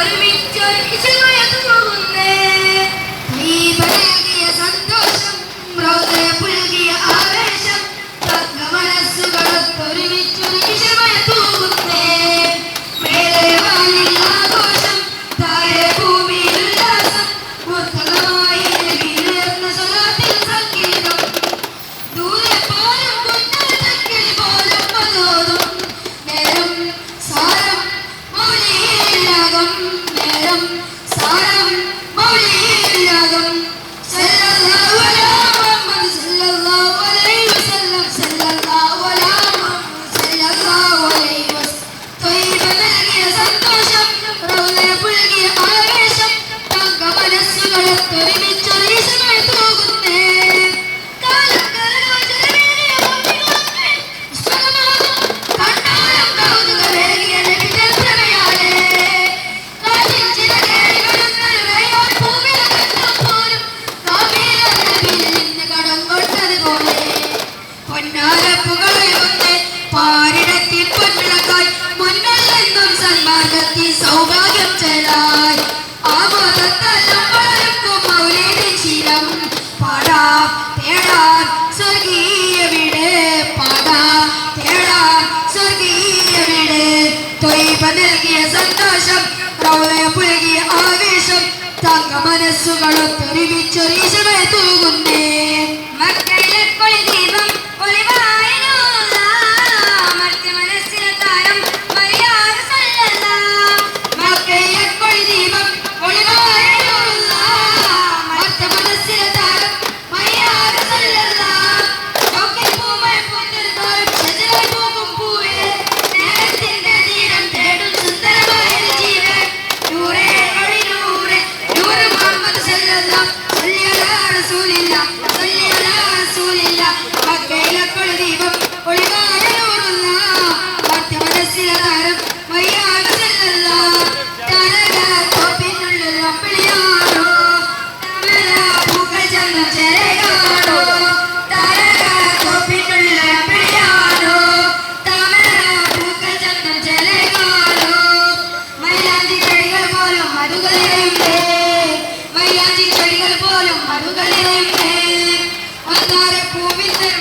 Ah, let me do it. സൗഭാഗ്യം ചേരാൻ ആ മതത്തെല്ലാം വളർക്കും മൗലിയുടെ ശീലം പാടാ തേടാ സ്വർഗീയ വീട്. പാടാ തേടാ സ്വർഗീയ വീട്. തൊയ്പ നൽകിയ സന്തോഷം പ്രൗളയ പുലകിയ ആവേശം തങ്ക മനസ്സുകളൊത്തൊരുമിച്ചൊരീശമേ തൂകുന്നേ. يا رسول الله പൂവിന്റെ